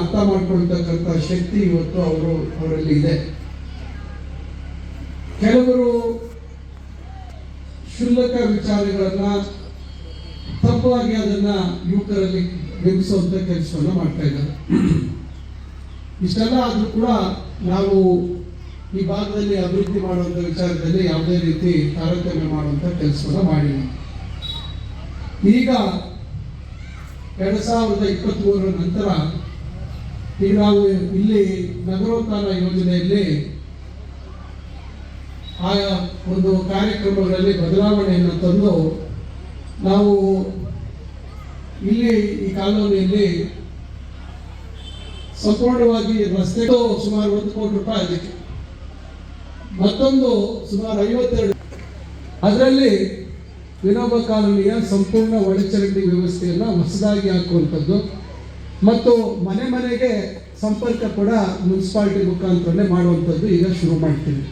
ಅರ್ಥ ಮಾಡ್ಕೊಳ್ತಕ್ಕಂಥ ಶಕ್ತಿ ಇವತ್ತು ಅವರು ಅವರಲ್ಲಿ ಇದೆ. ಕೆಲವರು ಕ್ಷುಲ್ಲಕ ವಿಚಾರಗಳನ್ನ ತಪ್ಪಾಗಿ ಅದನ್ನ ಯುವಕರಲ್ಲಿ ಬಿಂಬಿಸುವಂತ ಕೆಲಸವನ್ನ ಮಾಡ್ತಾ ಇದ್ದಾರೆ. ಇಷ್ಟೆಲ್ಲ ಆದ್ರೂ ಕೂಡ ನಾವು ಈ ಭಾಗದಲ್ಲಿ ಅಭಿವೃದ್ಧಿ ಮಾಡುವಂತ ವಿಚಾರದಲ್ಲಿ ಯಾವುದೇ ರೀತಿ ತಾರತಮ್ಯ ಮಾಡುವಂತ ಕೆಲಸವನ್ನ ಮಾಡಿಲ್ಲ. ಈಗ ಎರಡ್ ಸಾವಿರದ ಇಪ್ಪತ್ತ್ ಮೂರರ ನಂತರ ಈಗ ಇಲ್ಲಿ ನಗರೋತ್ಥಾನ ಯೋಜನೆಯಲ್ಲಿ ಆಯಾ ಒಂದು ಕಾರ್ಯಕ್ರಮಗಳಲ್ಲಿ ಬದಲಾವಣೆಯನ್ನು ತಂದು ನಾವು ಇಲ್ಲಿ ಈ ಕಾಲೋನಿಯಲ್ಲಿ ಸಂಪೂರ್ಣವಾಗಿ ರಸ್ತೆ ಸುಮಾರು ಒಂದು ಕೋಟಿ ರೂಪಾಯಿ ಅದಕ್ಕೆ ಮತ್ತೊಂದು ಸುಮಾರು ಐವತ್ತೆರಡು ಅದರಲ್ಲಿ ವಿನೋಬ ಕಾಲೋನಿಯ ಸಂಪೂರ್ಣ ಒಳಚರಂಡಿ ವ್ಯವಸ್ಥೆಯನ್ನು ಹೊಸದಾಗಿ ಹಾಕುವಂಥದ್ದು. ಮತ್ತು ಮನೆ ಮನೆಗೆ ಸಂಪರ್ಕ ಕೂಡ ಮುನ್ಸಿಪಾಲಿಟಿ ಮುಖಾಂತರನೇ ಮಾಡುವಂಥದ್ದು ಈಗ ಶುರು ಮಾಡ್ತೀವಿ.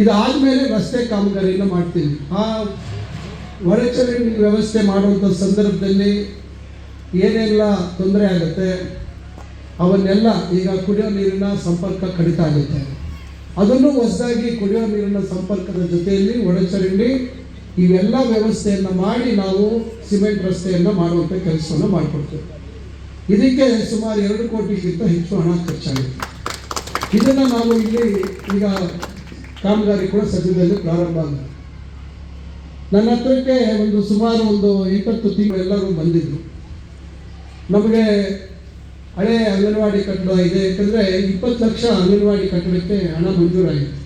ಇದಾದ್ಮೇಲೆ ರಸ್ತೆ ಕಾಮಗಾರಿಯನ್ನು ಮಾಡ್ತೀವಿ. ಆ ಒಳಚರಂಡಿ ವ್ಯವಸ್ಥೆ ಮಾಡುವಂಥ ಸಂದರ್ಭದಲ್ಲಿ ಏನೆಲ್ಲ ತೊಂದರೆ ಆಗುತ್ತೆ, ಅವನ್ನೆಲ್ಲ ಈಗ ಕುಡಿಯೋ ನೀರಿನ ಸಂಪರ್ಕ ಕಡಿತ ಆಗುತ್ತೆ. ಅದನ್ನು ಹೊಸದಾಗಿ ಕುಡಿಯೋ ನೀರಿನ ಸಂಪರ್ಕದ ಜೊತೆಯಲ್ಲಿ ಒಳಚರಂಡಿ ಇವೆಲ್ಲ ವ್ಯವಸ್ಥೆಯನ್ನು ಮಾಡಿ ನಾವು ಸಿಮೆಂಟ್ ರಸ್ತೆಯನ್ನು ಮಾಡುವಂಥ ಕೆಲಸವನ್ನು ಮಾಡಿಕೊಡ್ತೇವೆ. ಇದಕ್ಕೆ ಸುಮಾರು ಎರಡು ಕೋಟಿಗಿಂತ ಹೆಚ್ಚು ಹಣ ಖರ್ಚಾಗಿದೆ ಇದನ್ನು ನಾವು ಇಲ್ಲಿ ಈಗ ಕಾಮಗಾರಿ ಕೂಡ ಸದ್ಯದಲ್ಲಿ ಪ್ರಾರಂಭ ಆಗಿದೆ. ನನ್ನ ಹತ್ರಕ್ಕೆ ಒಂದು ಸುಮಾರು ಒಂದು ಇಪ್ಪತ್ತು ತಿಂಗಳು ಎಲ್ಲರೂ ಬಂದಿದ್ದರು ನಮಗೆ ಹಳೆ ಅಂಗನವಾಡಿ ಕಟ್ಟಡ ಇದೆ, ಯಾಕಂದರೆ ಇಪ್ಪತ್ತು ಲಕ್ಷ ಅಂಗನವಾಡಿ ಕಟ್ಟಡಕ್ಕೆ ಹಣ ಮಂಜೂರಾಗಿತ್ತು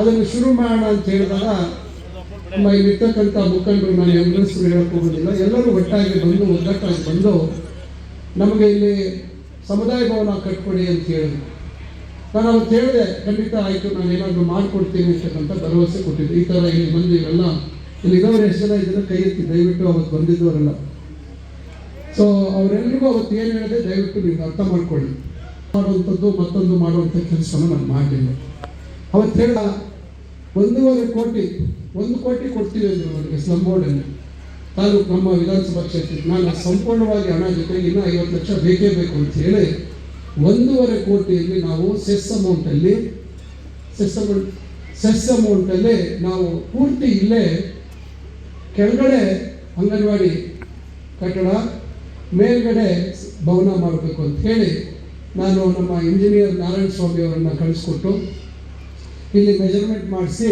ಅದನ್ನು ಶುರು ಮಾಡೋಣ ಅಂತ ಹೇಳಿದಾಗ ನಮ್ಮ ಇಲ್ಲಿರ್ತಕ್ಕಂಥ ಮುಖಂಡರು ನಾನು ಹೆಸರು ಹೇಳಕ್ಕೆ ಹೋಗೋದಿಲ್ಲ. ಎಲ್ಲರೂ ಒಟ್ಟಾಗಿ ಬಂದು, ಒಗ್ಗಟ್ಟಾಗಿ ಬಂದು ನಮಗೆ ಇಲ್ಲಿ ಸಮುದಾಯ ಭವನ ಕಟ್ಕೊಡಿ ಅಂತ ಹೇಳಿದ್ರು. ನಾನು ಅವತ್ತು ಹೇಳಿದೆ ಖಂಡಿತ ಆಯಿತು, ನಾನು ಏನಾದರೂ ಮಾಡಿಕೊಡ್ತೀನಿ ಅಂತಕ್ಕಂಥ ಭರವಸೆ ಕೊಟ್ಟಿದ್ದೆ ಈ ಥರ ಇಲ್ಲಿ ಬಂದು ಇವೆಲ್ಲ ಇಲ್ಲಿ ಇರೋರು ಎಷ್ಟು ಜನ ಇದನ್ನು ಕೈ ಎತ್ತಿ ದಯವಿಟ್ಟು ಅವತ್ತು ಬಂದಿದ್ದವರೆಲ್ಲ ಸೊ ಅವರೆಲ್ಲರಿಗೂ ಅವತ್ತು ಏನು ಹೇಳಿದೆ? ದಯವಿಟ್ಟು ನೀವು ಅರ್ಥ ಮಾಡ್ಕೊಳ್ಳಿ. ಮಾಡುವಂಥದ್ದು ಮತ್ತೊಂದು ಮಾಡುವಂಥ ಕೆಲಸನ ನಾನು ಮಾಡಲಿಲ್ಲ ಅವತ್ತು ಹೇಳ ಒಂದೂವರೆ ಕೋಟಿ, ಒಂದು ಕೋಟಿ ಕೊಡ್ತೀವಿ ಅವರಿಗೆ ಸ್ಲಮ್ ಬೋರ್ಡಲ್ಲಿ ತಾಲೂಕು ನಮ್ಮ ವಿಧಾನಸಭಾ ಕ್ಷೇತ್ರಕ್ಕೆ ನಾನು ಸಂಪೂರ್ಣವಾಗಿ ಹಣ ಜೊತೆಗೆ ಇನ್ನೂ ಐವತ್ತು ಲಕ್ಷ ಬೇಕೇ ಬೇಕು ಅಂತ ಹೇಳಿ ಒಂದೂವರೆ ಕೋಟಿಯಲ್ಲಿ ನಾವು ಸೆಸ್ ಅಮೌಂಟಲ್ಲಿ ಸೆಸ್ ಅಮೌಂಟ್ ಸೆಸ್ ಅಮೌಂಟಲ್ಲಿ ನಾವು ಪೂರ್ತಿ ಇಲ್ಲೇ ಕೆಳಗಡೆ ಅಂಗನವಾಡಿ ಕಟ್ಟಡ, ಮೇಲ್ಗಡೆ ಭವನ ಮಾಡಬೇಕು ಅಂತ ಹೇಳಿ ನಾನು ನಮ್ಮ ಇಂಜಿನಿಯರ್ ನಾರಾಯಣ ಸ್ವಾಮಿ ಅವರನ್ನು ಕಳಿಸ್ಕೊಟ್ಟು ಇಲ್ಲಿ ಮೆಜರ್ಮೆಂಟ್ ಮಾಡಿಸಿ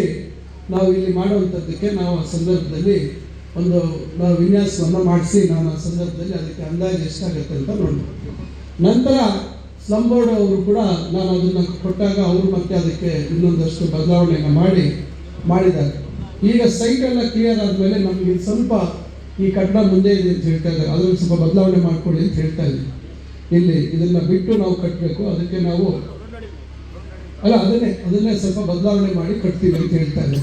ನಾವು ಇಲ್ಲಿ ಮಾಡುವಂಥದ್ದಕ್ಕೆ ನಾವು ಆ ಸಂದರ್ಭದಲ್ಲಿ ಒಂದು, ನಾವು ವಿನ್ಯಾಸವನ್ನು ಮಾಡಿಸಿ ನಾನು ಆ ಸಂದರ್ಭದಲ್ಲಿ ಅದಕ್ಕೆ ಅಂದಾಜು ಎಷ್ಟಾಗುತ್ತೆ ಅಂತ ನೋಡ್ಬೋದು ನಂತರ ಸ್ಲಮ್ ಬೋರ್ಡ್ ಅವರು ಕೂಡ ನಾನು ಅದನ್ನು ಕೊಟ್ಟಾಗ ಅವರು ಮತ್ತೆ ಅದಕ್ಕೆ ಇನ್ನೊಂದಷ್ಟು ಬದಲಾವಣೆಯನ್ನು ಮಾಡಿ, ಮಾಡಿದ್ದಾರೆ. ಈಗ ಸೈಟ್ ಎಲ್ಲ ಕ್ಲಿಯರ್ ಆದಮೇಲೆ ನಮಗೆ ಸ್ವಲ್ಪ ಈ ಕಟ್ಟಡ ಮುಂದೆ ಇದೆ ಅಂತ ಹೇಳ್ತಾ ಇದ್ದಾರೆ. ಅದನ್ನು ಸ್ವಲ್ಪ ಬದಲಾವಣೆ ಮಾಡಿಕೊಡಿ ಅಂತ ಹೇಳ್ತಾ ಇದ್ದೀನಿ. ಇಲ್ಲಿ ಇದನ್ನು ಬಿಟ್ಟು ನಾವು ಕಟ್ಟಬೇಕು. ಅದಕ್ಕೆ ನಾವು ಅಲ್ಲ, ಅದನ್ನೇ ಅದನ್ನೇ ಸ್ವಲ್ಪ ಬದಲಾವಣೆ ಮಾಡಿ ಕಟ್ತೀವಿ ಅಂತ ಹೇಳ್ತಾ ಇದ್ದೆ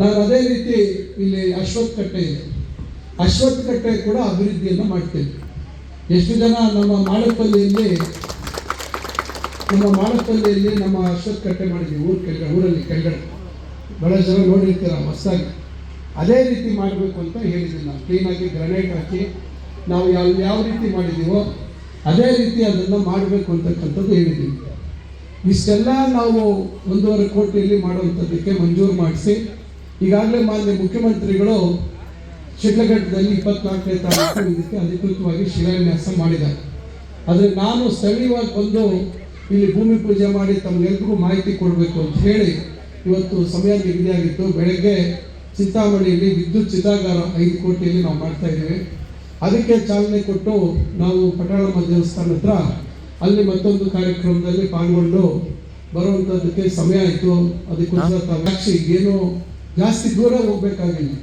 ನಾನು ಅದೇ ರೀತಿ ಇಲ್ಲಿ ಅಶ್ವತ್ಥ ಕಟ್ಟೆ ಇದೆ. ಅಶ್ವತ್ಥ ಕಟ್ಟೆ ಕೂಡ ಅಭಿವೃದ್ಧಿಯನ್ನು ಮಾಡ್ತೇವೆ ಎಷ್ಟು ಜನ ನಮ್ಮ ಮಾಳಪಲ್ಲಿಯಲ್ಲಿ ನಮ್ಮ ಮಾಳಪಲ್ಲಿಯಲ್ಲಿ ನಮ್ಮ ಅಶ್ವತ್ಥ ಕಟ್ಟೆ ಮಾಡಿದ್ವಿ, ಊರ್ ಕೆಳಗಡೆ, ಊರಲ್ಲಿ ಕೆಳಗಡೆ. ಬಹಳ ಜನ ನೋಡಿರ್ತೀರ ಹೊಸದಾಗಿ. ಅದೇ ರೀತಿ ಮಾಡಬೇಕು ಅಂತ ಹೇಳಿದ್ದೀನಿ ನಾನು. ಕ್ಲೀನಾಗಿ ಗ್ರನೇಟ್ ಹಾಕಿ ನಾವು ಯಾವ ಯಾವ ರೀತಿ ಮಾಡಿದ್ದೀವೋ ಅದೇ ರೀತಿ ಅದನ್ನು ಮಾಡಬೇಕು ಅಂತಕ್ಕಂಥದ್ದು ಹೇಳಿದ್ದೀವಿ ಇಷ್ಟೆಲ್ಲ ನಾವು ಒಂದೂವರೆ ಕೋಟಿಯಲ್ಲಿ ಮಾಡುವಂಥದ್ದಕ್ಕೆ ಮಂಜೂರು ಮಾಡಿಸಿ, ಈಗಾಗಲೇ ಮಾನ್ಯ ಮುಖ್ಯಮಂತ್ರಿಗಳು ಶಿಡ್ಲಘಟ್ಟದಲ್ಲಿ ಇಪ್ಪತ್ನಾಲ್ಕನೇ ತಾರೀಕು ಇದಕ್ಕೆ ಅಧಿಕೃತವಾಗಿ ಶಿಲಾನ್ಯಾಸ ಮಾಡಿದ್ದಾರೆ. ಆದರೆ ನಾನು ಸ್ಥಳೀಯವಾಗಿ ಬಂದು ಇಲ್ಲಿ ಭೂಮಿ ಪೂಜೆ ಮಾಡಿ ತಮಗೆಲ್ರಿಗೂ ಮಾಹಿತಿ ಕೊಡಬೇಕು ಅಂತ ಹೇಳಿ ಇವತ್ತು ಸಮಯ ನಿಗದಿಯಾಗಿತ್ತು ಬೆಳಗ್ಗೆ ಚಿಂತಾಮಣಿಯಲ್ಲಿ ವಿದ್ಯುತ್ ಚಿತಾಗಾರ ಐದು ಕೋಟಿಯಲ್ಲಿ ನಾವು ಮಾಡ್ತಾ ಇದ್ದೀವಿ. ಅದಕ್ಕೆ ಚಾಲನೆ ಕೊಟ್ಟು ನಾವು ಪಟಾಳಮ್ಮ ದೇವಸ್ಥಾನ ಹತ್ರ ಅಲ್ಲಿ ಮತ್ತೊಂದು ಕಾರ್ಯಕ್ರಮದಲ್ಲಿ ಪಾಲ್ಗೊಂಡು ಬರುವಂಥದ್ದಕ್ಕೆ ಸಮಯ ಆಯಿತು. ಅದಕ್ಕೋಸ್ಕರ ಸಾಕ್ಷಿ ಏನು ಜಾಸ್ತಿ ದೂರ ಹೋಗ್ಬೇಕಾಗಿಲ್ಲ.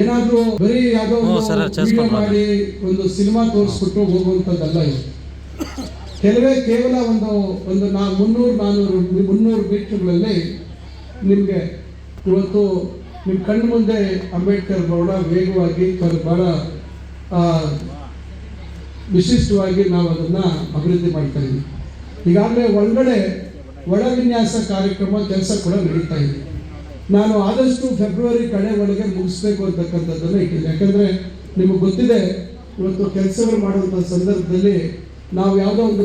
ಏನಾದರೂ ಬರೀ ಯಾವುದೋ ವಿಡಿಯೋ ಮಾಡಿ ಒಂದು ಸಿನಿಮಾ ತೋರಿಸ್ಬಿಟ್ಟು ಹೋಗುವಂಥದ್ದಲ್ಲ ಇದು. ಕೆಲವೇ ಕೇವಲ ಒಂದು ಒಂದು ನಾ ಮುನ್ನೂರು ನಾನ್ನೂರು ಮುನ್ನೂರು ಮೀಟರ್ಗಳಲ್ಲಿ ನಿಮಗೆ ಇವತ್ತು ನಿಮ್ಮ ಕಣ್ಣು ಮುಂದೆ ಅಂಬೇಡ್ಕರ್ ಗೌಡ ವೇಗವಾಗಿ ಕರ್ಬಾರ ಬಹಳ ವಿಶಿಷ್ಟವಾಗಿ ನಾವು ಅದನ್ನು ಅಭಿವೃದ್ಧಿ ಮಾಡ್ತಾ ಇದ್ದೀವಿ. ಈಗಾಗಲೇ ಒಳಗಡೆ ಒಳ ವಿನ್ಯಾಸ ಕಾರ್ಯಕ್ರಮ ಕೆಲಸ ಕೂಡ ನಡೀತಾ ಇದೆ. ನಾನು ಆದಷ್ಟು ಫೆಬ್ರವರಿ ಕಡೆ ಒಳಗೆ ಮುಗಿಸ್ಬೇಕು ಅಂತಕ್ಕಂಥದ್ದನ್ನು ಇಟ್ಟಿದ್ದೆ. ಯಾಕಂದರೆ ನಿಮಗೆ ಗೊತ್ತಿದೆ, ಇವತ್ತು ಕೆಲಸಗಳು ಮಾಡುವಂಥ ಸಂದರ್ಭದಲ್ಲಿ ನಾವು ಯಾವುದೋ ಒಂದು